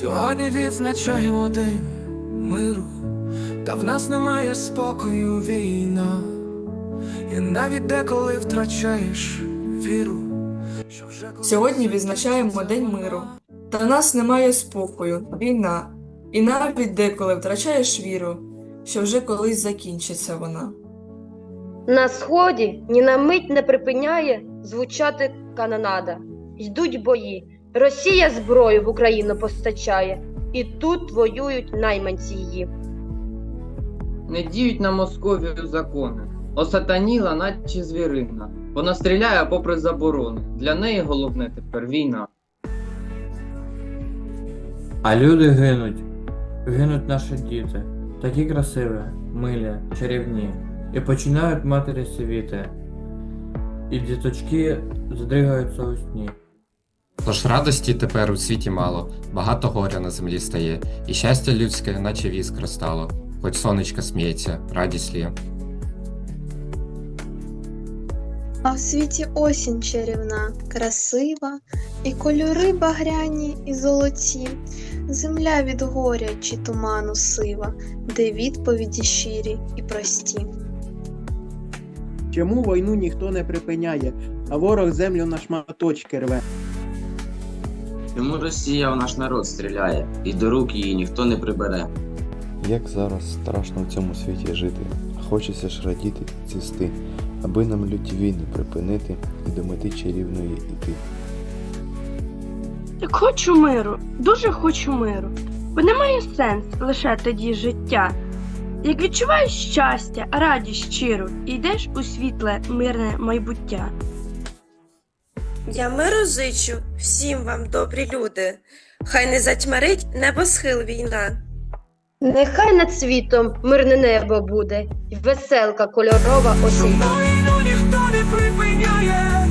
Сьогодні відзначаємо день миру, та в нас немає спокою війна. І навіть деколи втрачаєш віру, що вже коли- Сьогодні відзначаємо День миру. Та в нас немає спокою, війна. І навіть деколи втрачаєш віру, що вже колись закінчиться вона. На сході ні на мить не припиняє звучати канонада. Йдуть бої. Росія зброю в Україну постачає, і тут воюють найманці її. Не діють на Московію закони. Осатаніла, наче звірина. Вона стріляє попри заборони. Для неї головне тепер війна. А люди гинуть. Гинуть наші діти. Такі красиві, милі, чарівні. І починають матері сивіти. І діточки задригаються у сні. Тож радості тепер у світі мало, багато горя на землі стає, і щастя людське, наче віскра стало, хоч сонечко сміється, радість лє. А в світі осінь чарівна, красива, і кольори багряні і золоті, земля від горя чи туману сива, де відповіді щирі і прості. Чому війну ніхто не припиняє, а ворог землю на шматочки рве? Чому Росія в наш народ стріляє, і до рук її ніхто не прибере? Як зараз страшно в цьому світі жити, хочеться ж радіти і цвісти, аби нам люті війни припинити і до мети чарівної іти. Так хочу миру, дуже хочу миру, бо немає сенс лише тоді життя. Як відчуваєш щастя, радість щиру, і йдеш у світле, мирне майбуття. Я миру зичу всім вам, добрі люди, хай не затьмарить небосхил війна. Нехай над світом мирне небо буде, І веселка кольорова осінь. Війну ніхто не припиняє.